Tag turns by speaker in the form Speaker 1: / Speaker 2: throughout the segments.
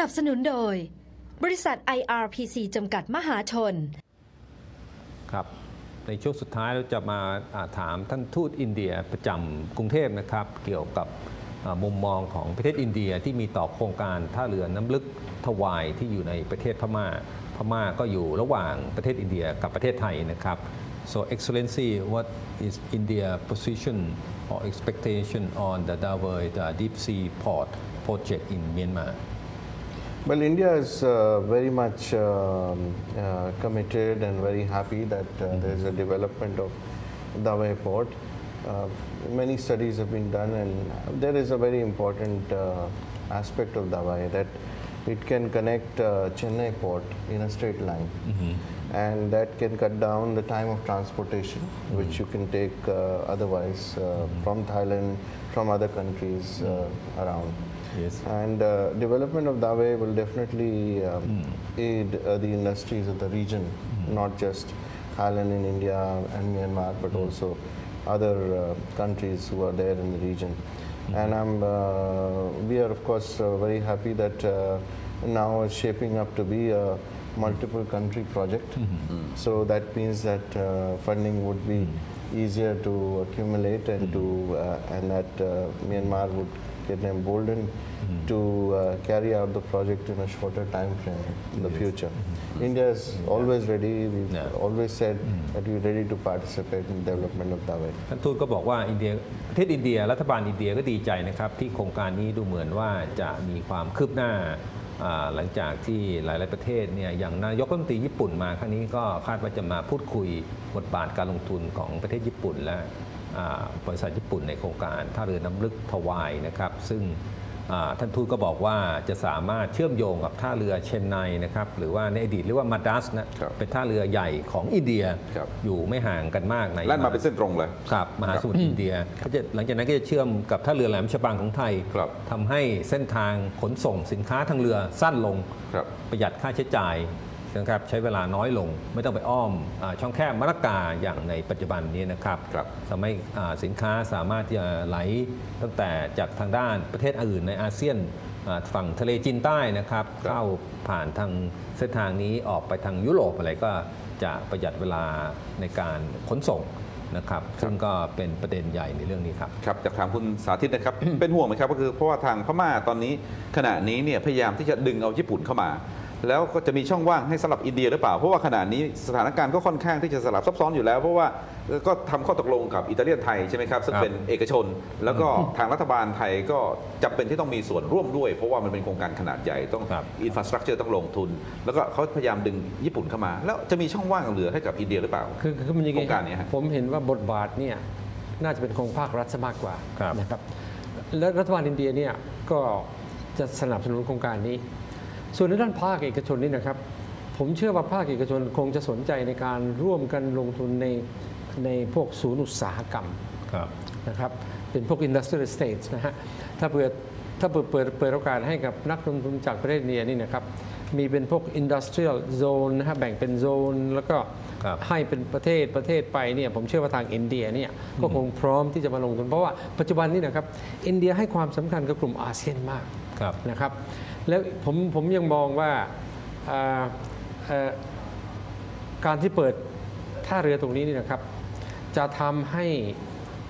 Speaker 1: นับสนุนโดย บริษัท IRPC จำกัดมหาชน
Speaker 2: ครับในช่วงสุดท้ายเราจะมาาถามท่านทูตอินเดียประจำกรุงเทพนะครับ เกี่ยวกับมุมมองของประเทศอินเดียที่มีต่อโครงการท่าเรือน้ำลึกถวายที่อยู่ในประเทศพม่า พม่าก็อยู่ระหว่างประเทศอินเดียกับประเทศไทยนะครับ so excellency what is India position or expectation on the Davao the deep sea port project in Myanmar
Speaker 3: Well, India is uh, very much um, uh, committed and very happy that uh, there is a development of Dawai port. Uh, many studies have been done, and there is a very important uh, aspect of Dawai that it can connect uh, Chennai port in a straight line, and that can cut down the time of transportation, which you can take uh, otherwise uh, from Thailand, from other countries uh, around.
Speaker 2: Yes.
Speaker 3: And uh, development of Dawei will definitely um, aid uh, the industries of the region, not just Thailand in India and Myanmar, but also other uh, countries who are there in the region. And I'm, uh, we are of course uh, very happy that uh, now it's shaping up to be a multiple country project. So that means that uh, funding would be easier to accumulate and to uh, and that uh, Myanmar would get emboldened to uh, carry out the project in a shorter time frame in the future. India is always ready. We've
Speaker 2: Yeah.
Speaker 3: always said that we're ready to participate in the development of Dawei.
Speaker 2: ท่านทูตก็บอกว่าอินเดียประเทศอินเดียรัฐบาลอินเดียก็ดีใจนะครับที่โครงการนี้ดูเหมือนว่าจะมีความคืบหน้าอ่าหลังจากที่หลาย ๆ ประเทศเนี่ยอย่างนายกรัฐมนตรีญี่ปุ่นมาครั้งนี้ก็คาดว่าจะมาพูดคุยบทบาทการลงทุนของประเทศญี่ปุ่นและอ่า บริษัทญี่ปุ่นในโครงการท่าเรือน้ำลึกทวายนะครับ ซึ่งอ่าท่านทูตก็บอกว่าจะสามารถเชื่อมโยงกับท่าเรือเชนไนนะครับหรือว่าในอดีตเรียกว่ามาดัสนะครับเป็นท่าเรือใหญ่ของอินเดีย
Speaker 4: ครับ
Speaker 2: อยู่ไม่ห่างกันมากใน
Speaker 4: แล่นมาเป็นเส้นตรงเลย
Speaker 2: ครับมหาสมุทรอินเดียก็จะหลังจากนั้นก็จะเชื่อมกับท่าเรือแหลมฉบังของไทย
Speaker 4: ครับ
Speaker 2: ทำให้เส้นทางขนส่งสินค้าทางเรือสั้นลง
Speaker 4: ครับ
Speaker 2: ประหยัดค่าใช้จ่าย นะครับใช้เวลาน้อยลง ไม่ต้องไปอ้อมอาช่องแคบมะละกาอย่างในปัจจุบันนี้นะครับ
Speaker 4: ครับ
Speaker 2: ทำให้อ่าสินค้าสามารถที่จะไหลตั้งแต่จากทางด้านประเทศอื่นในอาเซียนอ่าฝั่งทะเลจีนใต้นะครับเข้าผ่านทางเส้นทางนี้ออกไปทางยุโรปอะไรก็จะประหยัดเวลาในการขนส่งนะครับซึ่งก็เป็นประเด็นใหญ่ในเรื่องนี้ครับ
Speaker 4: ครับจากถามคุณสาธิตนะครับ เป็นห่วงไหมครับก็คือเพราะว่าทางพม่าตอนนี้ขณะนี้เนี่ยพยายามที่จะดึงเอาญี่ปุ่นเข้ามา แล้วก็จะมีช่องว่างให้สำหรับอินเดียหรือเปล่า เพราะว่าขณะนี้สถานการณ์ก็ค่อนข้างที่จะสลับซับซ้อนอยู่แล้ว เพราะว่าก็ทำข้อตกลงกับอิตาเลียนไทยใช่ไหมครับซึ่ง
Speaker 2: ครับ
Speaker 4: เป็นเอกชน แล้วก็ทางรัฐบาลไทยก็จำเป็นที่ต้องมีส่วนร่วมด้วย เพราะว่ามันเป็นโครงการขนาดใหญ่ต้อง
Speaker 2: ครับ
Speaker 4: อินฟราสตรักเจอร์ต้องลงทุน แล้วก็เขาพยายามดึงญี่ปุ่นเข้ามา แล้วจะมีช่องว่างเหลือให้กับอินเดียหรือเปล่า
Speaker 5: คือคือมันอยังไง
Speaker 4: โครงการเนี้ยฮะ
Speaker 5: ผมเห็นว่าบทบาทเนี่ยน่าจะเป็นของภาครัฐซะมากกว่า
Speaker 2: ครับ
Speaker 5: นะครับและรัฐบาลอินเดียเนี่ยก็จะสนับสนุนโครงการนี้ ส่วนในด้านภาคเอกชนนี่นะครับ ผมเชื่อว่าภาคเอกชนคงจะสนใจในการร่วมกันลงทุนในในพวกศูนย์อุตสาหกรรม
Speaker 2: ครับ
Speaker 5: นะครับเป็นพวก industrial estates นะฮะถ้าเปิดถ้าเปิดเปิดเปิดโอกาสให้กับนักลงทุนจากประเทศอินเดียนี่นะครับมีเป็นพวก industrial zone นะฮะแบ่งเป็นโซน แล้วก็
Speaker 2: ครับ
Speaker 5: ให้เป็นประเทศประเทศไปเนี่ยผมเชื่อว่าทางอินเดียเนี่ยก็คงพร้อมที่จะมาลงทุนเพราะว่าปัจจุบันนี้นะครับอินเดียให้ความสำคัญกับกลุ่มอาเซียนมาก
Speaker 2: ครับ
Speaker 5: นะครับ แล้วผมผมยังมองว่าอ่าเอ่อการที่เปิดท่าเรือตรงนี้นี่นะครับ จะทำให้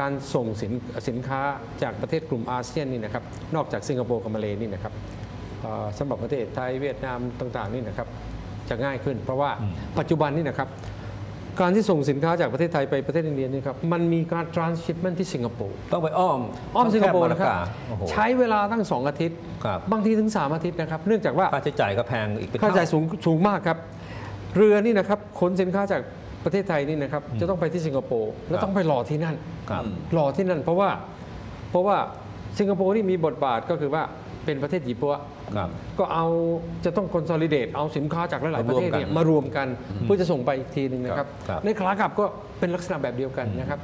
Speaker 5: การส่งสินสินค้าจากประเทศกลุ่มอาเซียนนี่นะครับนอกจากสิงคโปร์กับมาเลนี่นะครับเอ่อสำหรับประเทศไทยเวียดนามต่างๆนี่นะครับจะง่ายขึ้น เพราะว่าปัจจุบันนี่นะครับ การที่ส่งสินค้าจากประเทศไทยไปประเทศอินเดียนี่ครับมันมีการ transshipment ที่สิงคโปร์
Speaker 2: ต้องไปอ้อม
Speaker 5: อ้อมสิงคโปร์
Speaker 2: ช่
Speaker 5: นะครับ
Speaker 2: แมมลกาโอ้โห
Speaker 5: ใช้เวลาตั้ง 2 อาทิตย์
Speaker 2: ครับ
Speaker 5: บางทีถึง 3 อาทิตย์นะครับ เนื่องจากว่า
Speaker 2: ค่าใช้จ่ายก็แพงอีกเป็น
Speaker 5: ค่าใช้จ่าย
Speaker 2: เท่
Speaker 5: สูงสูงมากครับ เรือนี่นะครับขนสินค้าจากประเทศไทยนี่นะครับจะต้องไปที่สิงคโปร์แล้วต้องไปรอที่นั่น
Speaker 2: ครับ
Speaker 5: รอที่นั่น เพราะว่าเพราะว่า สิงคโปร์นี่มีบทบาทก็คือว่าเป็นประเทศหยิบปัว
Speaker 2: ครับ
Speaker 5: ก็เอาจะต้องคอน s o l i d a t e เอาสินค้าจากหลาย ๆ ประเทศเนี่ย
Speaker 2: มารวมกัน
Speaker 5: มารวมกันเพื่อจะส่งไปอีกทีหนึ่งนะครับ
Speaker 2: ครับ
Speaker 5: ในขากลับก็เป็นลักษณะแบบเดียวกันนะครับ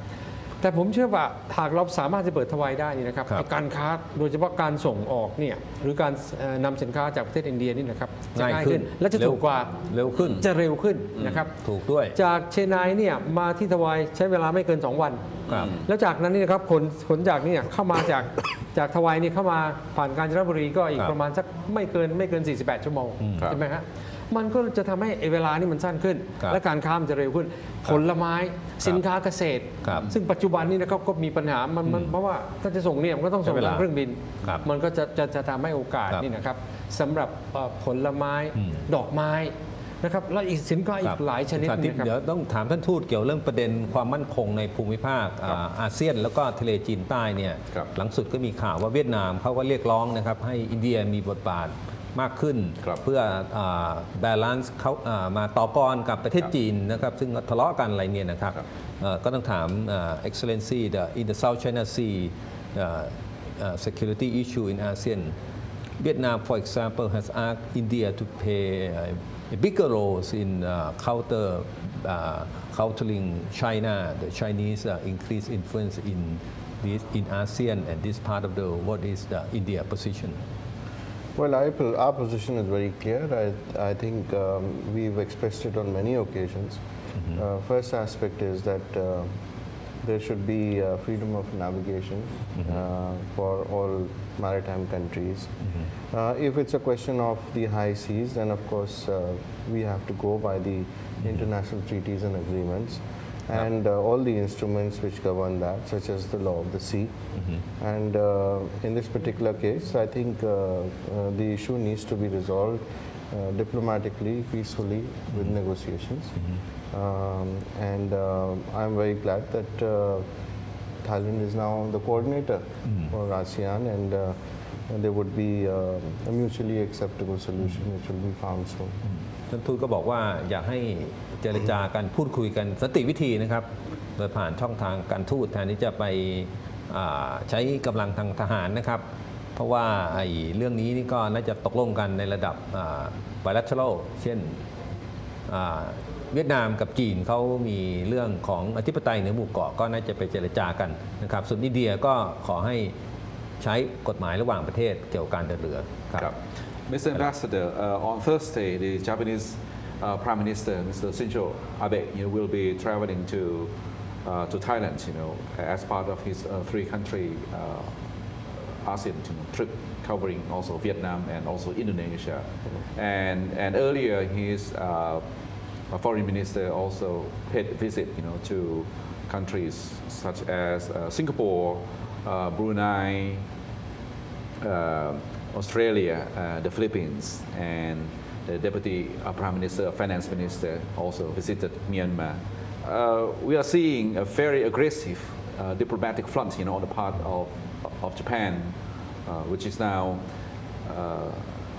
Speaker 5: แต่ผมเชื่อว่าหากเราสามารถจะเปิดทวายได้นี่นะครับ
Speaker 2: ครับ
Speaker 5: ไอ้การค้าโดยเฉพาะการส่งออกเนี่ยหรือการเอ่อนำสินค้าจากประเทศอินเดียนี่นะครับจะ
Speaker 2: ง่าย
Speaker 5: ง่าย
Speaker 2: ขึ้
Speaker 5: ขึ้
Speaker 2: น
Speaker 5: นและจะถูกกว่า
Speaker 2: เร็วขึ้น
Speaker 5: จะเร็วขึ้นนะครับ
Speaker 2: ถูกด้วย
Speaker 5: จากเชนายเนี่ยมาที่ทวายใช้เวลาไม่เกิน 2 วัน
Speaker 2: ครับ
Speaker 5: แล้วจากนั้นนี่นะครับขนขนจากเนี่ยเข้ามาจากจากทวายนี่เข้ามาผ่านกาญจนบุรีก็อี
Speaker 2: ค
Speaker 5: ก
Speaker 2: รับ
Speaker 5: ประมาณสักไม่เกินไม่เกิน 48 ชั่วโมง
Speaker 4: ครับ
Speaker 5: ใช่ไหมฮะ มันก็จะทำให้ไอ้เวลานี่มันสั้นขึ้น
Speaker 2: ครับ
Speaker 5: และการค้ามันจะเร็วขึ้น ผลไม้สินค้าเกษตร
Speaker 2: ครับ
Speaker 5: ซึ่งปัจจุบันนี้นะครับก็มีปัญหามันมันเพราะว่าถ้าจะส่งเนี่ยมันก็ต้องส่ง
Speaker 2: ใช้เวลา
Speaker 5: ทางเครื่องบิน
Speaker 2: ครับ
Speaker 5: มันก็จะจะจะทำให้โอกาส
Speaker 2: ครับ
Speaker 5: นี่นะครับสำหรับเอ่อผลไม้
Speaker 2: อืม
Speaker 5: ดอกไม้นะครับแล้วอีกสินค้าอี
Speaker 2: ครั
Speaker 5: ก
Speaker 2: บ
Speaker 5: หลายชนิด
Speaker 2: สาธิต
Speaker 5: นะครับ
Speaker 2: เดี๋ยวต้องถามท่านทูตเกี่ยวเรื่องประเด็นความมั่นคงในภูมิภาคอ่าอาเซียน แล้วก็ทะเลจีนใต้เนี่ย
Speaker 4: ครับ
Speaker 2: หลังสุดก็มีข่าวว่าเวียดนามเขาก็เรียกร้องนะครับให้อินเดียมีบทบาท มากขึ้น
Speaker 4: ครับ
Speaker 2: เพื่อบาลานซ์เขาอ่ามาต่อกรกับประเทศจีนนะครับซึ่งทะเลาะกันอะไรเนี่ยนะครับ
Speaker 4: ครับ
Speaker 2: เอ่อก็ต้องถามอ่า Excellency the in the South China Sea uh, uh, security issue in ASEAN Vietnam, for example, has asked India to play uh, a bigger role in uh, counter uh, countering China, the Chinese uh, increased influence in this in ASEAN and this part of the world. What is the India position?
Speaker 3: Well, I, our position is very clear. I, I think um, we've expressed it on many occasions. Uh, first aspect is that uh, there should be uh, freedom of navigation uh, for all maritime countries. Uh, if it's a question of the high seas, then of course uh, we have to go by the international treaties and agreements and uh, all the instruments which govern that, such as the law of the sea. And uh, in this particular case, I think uh, uh, the issue needs to be resolved uh, diplomatically, peacefully, with negotiations. Um, and uh, I'm very glad that uh, Thailand is now the coordinator for ASEAN, and uh, there would be a mutually acceptable solution which will be found soon.
Speaker 2: ท่านทูตก็บอกว่าอยากให้เจรจากันพูดคุยกันสติวิธีนะครับ โดยผ่านช่องทางการทูตแทนที่จะไปใช้กำลังทางทหารนะครับ เพราะว่าไอ้เรื่องนี้นี่ก็น่าจะตกลงกันในระดับ bilateral เช่นอ่าเวียดนามกับจีนเขามีเรื่องของอธิปไตยเหนือหมู่เกาะก็น่าจะไปเจรจากันนะครับ ส่วนอินเดียก็ขอให้ ใช้กฎหมายระหว่างประเทศเกี่ยวกับการเดินเรือครับ
Speaker 4: ครับ Mr. Ambassador, uh, on Thursday, the Japanese uh, Prime Minister, Mr. Shinzo Abe, you know, will be traveling to uh, to Thailand, you know, as part of his uh, three-country uh, ASEAN you know, trip, covering also Vietnam and also Indonesia. And and earlier, his uh, foreign minister also paid a visit, you know, to countries such as uh, Singapore, uh, Brunei, uh, Australia, uh, the Philippines, and the Deputy uh, Prime Minister, Finance Minister also visited Myanmar. Uh, we are seeing a very aggressive uh, diplomatic front, you know, on the part of, of Japan, which is now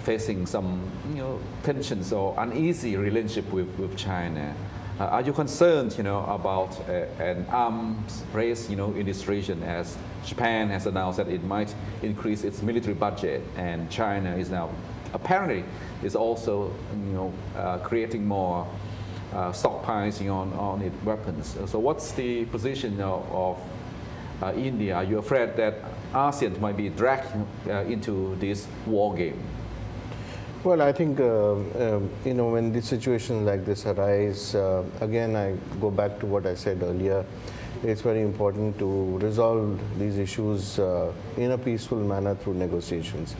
Speaker 4: facing some, you know, tensions or uneasy relationship with, with China. Uh, are you concerned, you know, about uh, an arms race, you know, in this region as Japan has announced that it might increase its military budget, and China is now apparently is also, you know, uh, creating more uh, stockpiles on, on its weapons. So, what's the position of, of uh, India? Are you afraid that ASEAN might be dragged uh, into this war game?
Speaker 3: Well, I think, uh, um, you know, when these situations like this arise, uh, again, I go back to what I said earlier. It's very important to resolve these issues uh, in a peaceful manner through negotiations.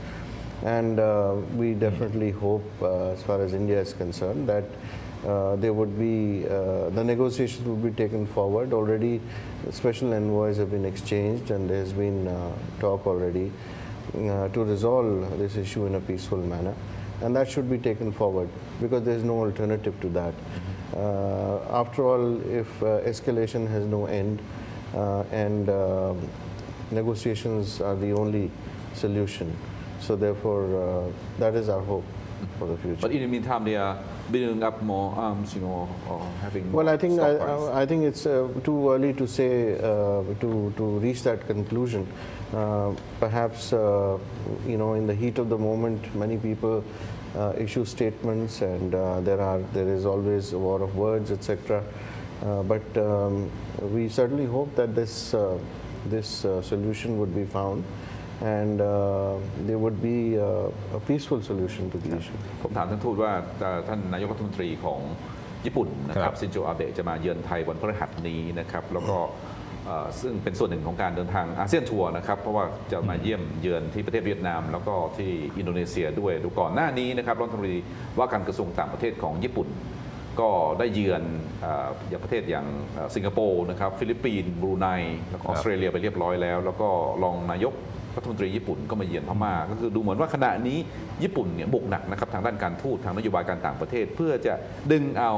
Speaker 3: And uh, we definitely hope, uh, as far as India is concerned, that uh, there would be, uh, the negotiations will be taken forward. Already, special envoys have been exchanged, and there's been uh, talk already to resolve this issue in a peaceful manner. And that should be taken forward because there's no alternative to that. Uh, after all, if uh, escalation has no end uh, and um negotiations are the only solution, so therefore uh, that is our hope for the future.
Speaker 4: But in the meantime, they are building up more arms, you know, or having
Speaker 3: Well, I think I. I I think it's uh, too early to say uh, to to reach that conclusion. Uh, perhaps uh, you know, in the heat of the moment, many people uh, issue statements, and uh, there are there is always a war of words, etc. Uh, but um, we certainly hope that this uh, this uh, solution would be found, and uh, there would be uh, a peaceful solution to the issue.
Speaker 4: ผมถามท่านทูตว่าเอ่อท่านนายกรัฐมนตรีของญี่ปุ่นนะค
Speaker 2: ครั
Speaker 4: รับบ ซินโจอาเบะจะมาเยือนไทยวันพฤหัสนี้นะครับแล้วก็เอ่อ ซึ่งเป็นส่วนหนึ่งของการเดินทางอาเซียนทัวร์นะครับ เพราะว่าจะมาเยี่ยมเยือนที่ประเทศเวียดนาม แล้วก็ที่อินโดนีเซียด้วยดูก่อนหน้านี้นะครับรัฐมนตรีว่าการกระทรวงต่างประเทศของญี่ปุ่น ก็ได้เยือนเอ่ออย่างประเทศอย่างเอ่อสิงคโปร์นะครับฟิลิปปินส์บรูไนแล้วก็ออสเตรเลียไปเรียบร้อยแล้ว แล้วก็รองนายก รัฐมนตรีญี่ปุ่นก็มาเยือนพม่าก็คือดูเหมือนว่าขณะนี้ญี่ปุ่นเนี่ยบุกหนักนะครับทางด้านการทูตทางนโยบายการต่างประเทศ เพื่อจะดึงเอา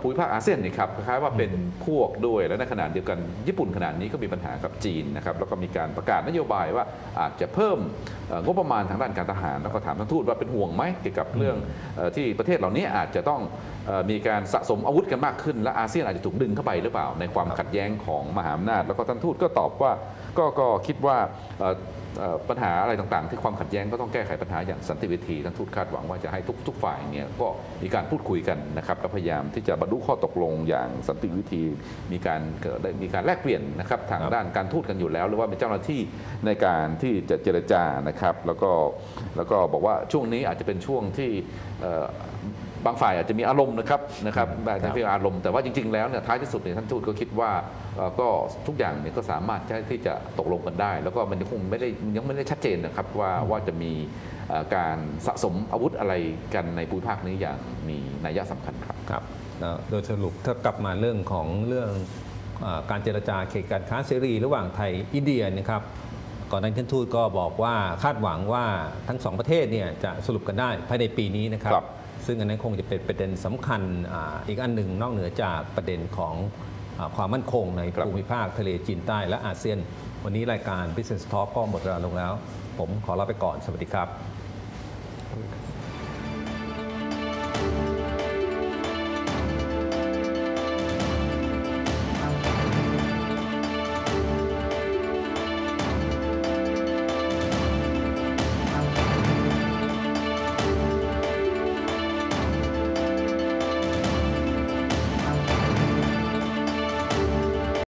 Speaker 4: ภูมิภาคอาเซียนนี่ครับคล้ายว่าเป็นพวกด้วยและในขณะเดียวกันญี่ปุ่นขณะนี้ก็มีปัญหากับจีนนะครับแล้วก็มีการประกาศนโยบายว่าอาจจะเพิ่มงบประมาณทางด้านการทหาร แล้วก็ถามท่านทูตว่าเป็นห่วงไหมเกี่ยวกับเรื่องที่ประเทศเหล่านี้อาจจะต้องมีการสะสมอาวุธกันมากขึ้น และอาเซียนอาจจะถูกดึงเข้าไปหรือเปล่า ในความขัดแย้งของมหาอำนาจแล้วก็ท่านทูตก็ตอบว่า ก็ก็คิดว่าปัญหาอะไรต่างๆ ที่ความขัดแย้งก็ต้องแก้ไขปัญหาอย่างสันติวิธีท่านทูตคาดหวังว่าจะให้ทุกทุกฝ่ายเนี่ยก็มีการพูดคุยกันนะครับและพยายามที่จะบรรลุข้อตกลงอย่างสันติวิธี มีการเกิดได้มีการแลกเปลี่ยนนะครับทางด้านการทูตกันอยู่แล้ว หรือว่าเป็นเจ้าหน้าที่ในการที่จะเจรจานะครับ แล้วก็แล้วก็บอกว่าช่วงนี้อาจจะเป็นช่วงที่ บางฝ่ายอาจจะมีอารมณ์นะครับนะครับอาจจะมีอารมณ์แต่ว่าจริง ๆ แล้วเนี่ยท้ายที่สุดเนี่ยท่านทูตก็คิดว่าเอ่อก็ทุกอย่างเนี่ยก็สามารถที่จะตกลงกันได้ แล้วก็มันยังคงไม่ได้ยังไม่ได้ชัดเจนนะครับว่าว่าจะมีเอ่อการสะสมอาวุธอะไรกันในภูมิภาคนี้อย่างมีนัยสำคัญครับ
Speaker 2: ครับแล้วโดยสรุปถ้ากลับมาเรื่องของเรื่องเออการเจรจาเขตการค้าเสรี ระหว่างไทยอินเดียนะครับก่อนหน้านี้ท่านทูตก็บอกว่าคาดหวังว่าทั้งสองประเทศเนี่ยจะสรุปกันได้ภายในปีนี้นะครับ
Speaker 4: ครับ
Speaker 2: ซึ่งอันนั้นคงจะเป็นประเด็นสำคัญอาอีกอันหนึ่งนอกเหนือจากประเด็นของอาความมั่นคงใน
Speaker 4: ครับ
Speaker 2: ภูมิภาคทะเลจีนใต้และอาเซียน วันนี้รายการ Business Talk ก็หมดเวลาลงแล้ว ผมขอลาไปก่อน สวัสดีครับ